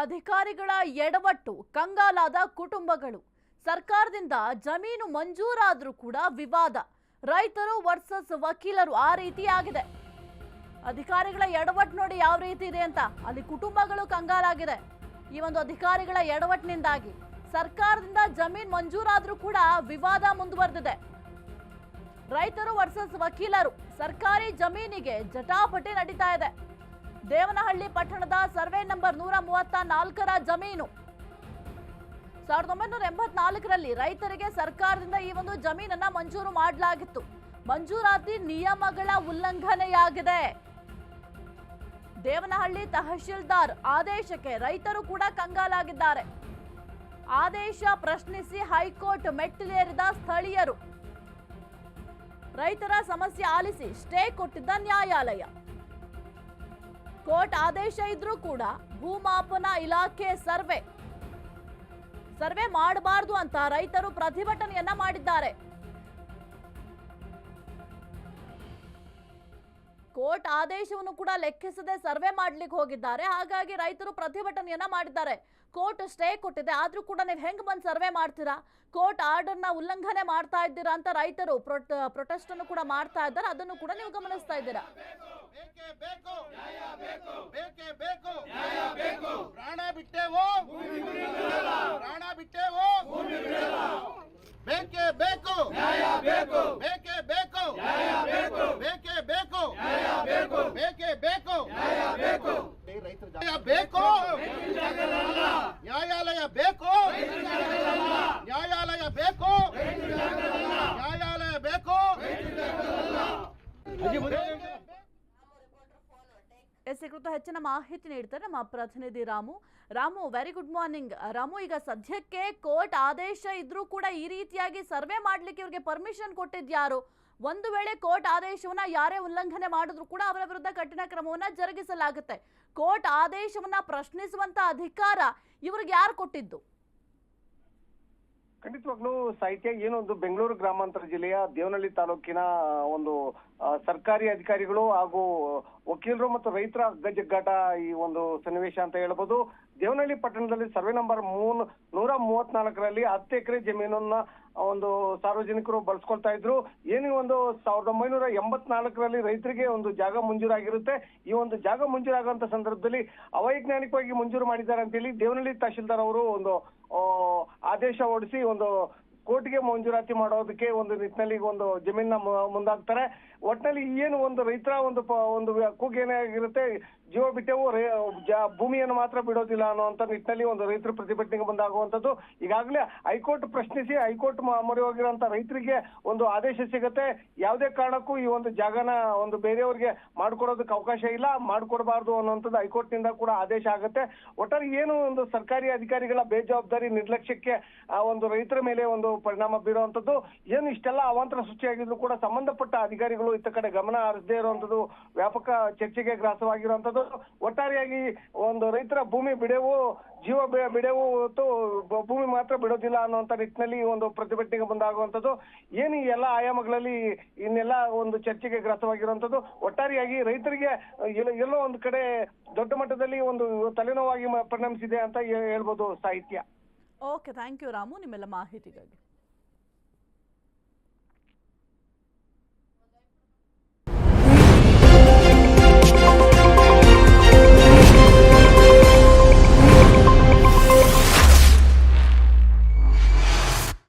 ಅಧಿಕಾರಿಗಳ ಎಡವಟ್ಟು, ಕಂಗಾಲಾದ ಕುಟುಂಬಗಳು. ಸರ್ಕಾರದಿಂದ ಜಮೀನು ಮಂಜೂರಾದರೂ ಕೂಡ ವಿವಾದ. ರೈತರು ವರ್ಸಸ್ ವಕೀಲರು ಆ ರೀತಿ ಆಗಿದೆ. ಅಧಿಕಾರಿಗಳ ಎಡವಟ್ಟು ನೋಡಿ ಯಾವ ರೀತಿ ಇದೆ ಅಂತ. ಅಲ್ಲಿ ಕುಟುಂಬಗಳು ಕಂಗಾಲಾಗಿದೆ. ಈ ಒಂದು ಅಧಿಕಾರಿಗಳ ಎಡವಟ್ಟಿನಿಂದಾಗಿ ಸರ್ಕಾರದಿಂದ ಜಮೀನು ಮಂಜೂರಾದರೂ ಕೂಡ ವಿವಾದ ಮುಂದುವರೆದಿದೆ. ರೈತರು ವರ್ಸಸ್ ವಕೀಲರು. ಸರ್ಕಾರಿ ಜಮೀನಿಗೆ ಜಟಾಪಟಿ ನಡೀತಾ ಇದೆ. ದೇವನಹಳ್ಳಿ ಪಟ್ಟಣದ ಸರ್ವೆ ನಂಬರ್ ನೂರ ಮೂವತ್ತ ನಾಲ್ಕರ ಜಮೀನು. ಸಾವಿರದ ಒಂಬೈನೂರ ಎಂಬತ್ನಾಲ್ಕರಲ್ಲಿ ರೈತರಿಗೆ ಸರ್ಕಾರದಿಂದ ಈ ಒಂದು ಜಮೀನನ್ನ ಮಂಜೂರು ಮಾಡಲಾಗಿತ್ತು. ಮಂಜೂರಾತಿ ನಿಯಮಗಳ ಉಲ್ಲಂಘನೆಯಾಗಿದೆ. ದೇವನಹಳ್ಳಿ ತಹಶೀಲ್ದಾರ್ ಆದೇಶಕ್ಕೆ ರೈತರು ಕೂಡ ಕಂಗಾಲಾಗಿದ್ದಾರೆ. ಆದೇಶ ಪ್ರಶ್ನಿಸಿ ಹೈಕೋರ್ಟ್ ಮೆಟ್ಟಿಲೇರಿದ ಸ್ಥಳೀಯರು. ರೈತರ ಸಮಸ್ಯೆ ಆಲಿಸಿ ಸ್ಟೇ ಕೊಟ್ಟಿದ್ದ ನ್ಯಾಯಾಲಯ. ಕೋರ್ಟ್ ಆದೇಶ ಇದ್ರೂ ಕೂಡ ಭೂಮಾಪನ ಇಲಾಖೆ ಸರ್ವೆ ಸರ್ವೆ ಮಾಡಬಾರದು ಅಂತ ರೈತರು ಪ್ರತಿಭಟನೆಯನ್ನ ಮಾಡಿದ್ದಾರೆ. ಕೋರ್ಟ್ ಆದೇಶವನ್ನು ಕೂಡ ಲೆಕ್ಕಿಸದೆ ಸರ್ವೆ ಮಾಡ್ಲಿಕ್ಕೆ ಹೋಗಿದ್ದಾರೆ. ಹಾಗಾಗಿ ರೈತರು ಪ್ರತಿಭಟನೆಯನ್ನ ಮಾಡಿದ್ದಾರೆ. ಕೋರ್ಟ್ ಸ್ಟೇ ಕೊಟ್ಟಿದೆ. ಆದ್ರೂ ಕೂಡ ನೀವು ಹೆಂಗ್ ಬಂದು ಸರ್ವೆ ಮಾಡ್ತೀರಾ? ಕೋರ್ಟ್ ಆರ್ಡರ್ನ ಉಲ್ಲಂಘನೆ ಮಾಡ್ತಾ ಇದ್ದೀರಾ ಅಂತ ರೈತರು ಪ್ರೊಟೆಸ್ಟ್ ಅನ್ನು ಕೂಡ ಮಾಡ್ತಾ ಇದ್ದಾರೆ. ಅದನ್ನು ಕೂಡ ನೀವು ಗಮನಿಸ್ತಾ ಇದ್ದೀರಾ? ಬೇಕೇ ಬೇಕು ನ್ಯಾಯ ಬೇಕು ಬೇಕೇ ಬೇಕು ನ್ಯಾಯ ಬೇಕು ಪ್ರಾಣ ಬಿಟ್ಟೇವೋ ಪ್ರಾಣ ಬಿಟ್ಟೇವೋ ಬೇಕೇ ಬೇಕು ನ್ಯಾಯ ಬೇಕು ಬೇಕೇ ಬೇಕು ನ್ಯಾಯ ಬೇಕು ಬೇಕೇ ಬೇಕು ನ್ಯಾಯ ಬೇಕು ಬೇಕೇ ಬೇಕು ನ್ಯಾಯ ಬೇಕು ನ್ಯಾಯ ಬೇಕು ನ್ಯಾಯಾಲಯ ಬೇಕು ನ್ಯಾಯಾಲಯ ಬೇಕು ನ್ಯಾಯಾಲಯ ಬೇಕು ಎಸ್ ಈ ಹೆಚ್ಚಿನ ಮಾಹಿತಿ ನೀಡ್ತಾರೆ ನಮ್ಮ ಪ್ರತಿನಿಧಿ Ramu. Ramu very good morning Ramu, ಈಗ ಸದ್ಯಕ್ಕೆ ಕೋರ್ಟ್ ಆದೇಶ ಇದ್ರೂ ಕೂಡ ಈ ರೀತಿಯಾಗಿ ಸರ್ವೆ ಮಾಡ್ಲಿಕ್ಕೆ ಇವರಿಗೆ ಪರ್ಮಿಷನ್ ಕೊಟ್ಟಿದ್ಯಾರು ಒಂದು ವೇಳೆ ಕೋರ್ಟ್ ಆದೇಶವನ್ನ ಯಾರೇ ಉಲ್ಲಂಘನೆ ಮಾಡಿದ್ರು ಕೂಡ ಅವರ ವಿರುದ್ಧ ಕಠಿಣ ಕ್ರಮವನ್ನ ಜರುಗಿಸಲಾಗುತ್ತೆ. ಕೋರ್ಟ್ ಆದೇಶವನ್ನ ಪ್ರಶ್ನಿಸುವಂತ ಅಧಿಕಾರ ಇವ್ರಿಗೆ ಯಾರು ಕೊಟ್ಟಿದ್ದು? ಖಂಡಿತವಾಗ್ಲೂ ಸಾಹಿತ್ಯ ಏನೊಂದು ಬೆಂಗಳೂರು ಗ್ರಾಮಾಂತರ ಜಿಲ್ಲೆಯ ದೇವನಹಳ್ಳಿ ತಾಲೂಕಿನ ಒಂದು ಸರ್ಕಾರಿ ಅಧಿಕಾರಿಗಳು ಹಾಗೂ ವಕೀಲರು ಮತ್ತು ರೈತರ ಗಜ್ಜಗ್ಗಾಟ ಈ ಒಂದು ಸನ್ನಿವೇಶ ಅಂತ ಹೇಳ್ಬೋದು. ದೇವನಹಳ್ಳಿ ಪಟ್ಟಣದಲ್ಲಿ ಸರ್ವೆ ನಂಬರ್ ಮೂನ್, ನೂರ ಮೂವತ್ನಾಲ್ಕರಲ್ಲಿ ಹತ್ತು ಎಕರೆ ಜಮೀನನ್ನ ಒಂದು ಸಾರ್ವಜನಿಕರು ಬಳಸ್ಕೊಳ್ತಾ ಇದ್ರು. ಏನು ಒಂದು ಸಾವಿರದ ಒಂಬೈನೂರ ಎಂಬತ್ನಾಲ್ಕರಲ್ಲಿ ರೈತರಿಗೆ ಒಂದು ಜಾಗ ಮಂಜೂರಾಗಿರುತ್ತೆ. ಈ ಒಂದು ಜಾಗ ಮಂಜೂರಾಗುವಂತ ಸಂದರ್ಭದಲ್ಲಿ ಅವೈಜ್ಞಾನಿಕವಾಗಿ ಮಂಜೂರು ಮಾಡಿದ್ದಾರೆ ಅಂತೇಳಿ ದೇವನಹಳ್ಳಿ ತಹಶೀಲ್ದಾರ್ ಅವರು ಒಂದು ಆದೇಶ ಹೊರಡಿಸಿ ಒಂದು ಕೋರ್ಟ್ಗೆ ಮಂಜೂರಾತಿ ಮಾಡೋದಕ್ಕೆ ಒಂದು ನಿಟ್ಟಿನಲ್ಲಿ ಒಂದು ಜಮೀನ ಮುಂದಾಗ್ತಾರೆ. ಒಟ್ಟಿನಲ್ಲಿ ಏನು ಒಂದು ರೈತರ ಒಂದು ಒಂದು ಕೂಗು ಏನಾಗಿರುತ್ತೆ ಜೀವ ಬಿಟ್ಟೆವು ಭೂಮಿಯನ್ನು ಮಾತ್ರ ಬಿಡೋದಿಲ್ಲ ಅನ್ನುವಂತ ನಿಟ್ಟಿನಲ್ಲಿ ಒಂದು ರೈತರ ಪ್ರತಿಭಟನೆಗೆ ಮುಂದಾಗುವಂತದ್ದು ಈಗಾಗಲೇ ಹೈಕೋರ್ಟ್ ಪ್ರಶ್ನಿಸಿ, ಹೈಕೋರ್ಟ್ ಮೊರೆ ಹೋಗಿರುವಂತ ರೈತರಿಗೆ ಒಂದು ಆದೇಶ ಸಿಗುತ್ತೆ. ಯಾವುದೇ ಕಾರಣಕ್ಕೂ ಈ ಒಂದು ಜಾಗನ ಒಂದು ಬೇರೆಯವ್ರಿಗೆ ಮಾಡ್ಕೊಡೋದಕ್ಕೆ ಅವಕಾಶ ಇಲ್ಲ, ಮಾಡ್ಕೊಡ್ಬಾರ್ದು ಅನ್ನುವಂಥದ್ದು ಹೈಕೋರ್ಟ್ನಿಂದ ಕೂಡ ಆದೇಶ ಆಗುತ್ತೆ. ಒಟ್ಟಾರೆ ಏನು ಒಂದು ಸರ್ಕಾರಿ ಅಧಿಕಾರಿಗಳ ಬೇಜವಾಬ್ದಾರಿ ನಿರ್ಲಕ್ಷ್ಯಕ್ಕೆ ಆ ಒಂದು ರೈತರ ಮೇಲೆ ಒಂದು ಪರಿಣಾಮ ಬೀರುವಂತದ್ದು ಏನು ಇಷ್ಟೆಲ್ಲ ಅವಾಂತರ ಸೃಷ್ಟಿಯಾಗಿದ್ರು ಕೂಡ ಸಂಬಂಧಪಟ್ಟ ಅಧಿಕಾರಿಗಳು ಇತ್ತ ಕಡೆ ಗಮನ ಹರಿಸದೇ ಇರುವಂತದ್ದು ವ್ಯಾಪಕ ಚರ್ಚೆಗೆ ಗ್ರಾಸವಾಗಿರುವಂತದ್ದು ಒಟ್ಟಾರೆಯಾಗಿ ಒಂದು ರೈತರ ಭೂಮಿ ಬಿಡೆವು, ಜೀವ ಬಿಡೆವು ಭೂಮಿ ಮಾತ್ರ ಬಿಡೋದಿಲ್ಲ ಅನ್ನುವಂತ ನಿಟ್ಟಿನಲ್ಲಿ ಒಂದು ಪ್ರತಿಭಟನೆಗೆ ಮುಂದಾಗುವಂತದ್ದು ಏನು ಈ ಎಲ್ಲ ಆಯಾಮಗಳಲ್ಲಿ ಇನ್ನೆಲ್ಲ ಒಂದು ಚರ್ಚೆಗೆ ಗ್ರಾಸವಾಗಿರುವಂತದ್ದು ಒಟ್ಟಾರೆಯಾಗಿ ರೈತರಿಗೆ, ಎಲ್ಲ- ಒಂದು ಕಡೆ ದೊಡ್ಡ ಮಟ್ಟದಲ್ಲಿ ಒಂದು ತಲೆನೋವಾಗಿ ಪರಿಣಮಿಸಿದೆ ಅಂತ ಹೇಳ್ಬೋದು ಸಾಹಿತ್ಯ. ಓಕೆ ಥ್ಯಾಂಕ್ ಯು ರಾಮು ನಿಮ್ಮೆಲ್ಲ ಮಾಹಿತಿಗಾಗಿ.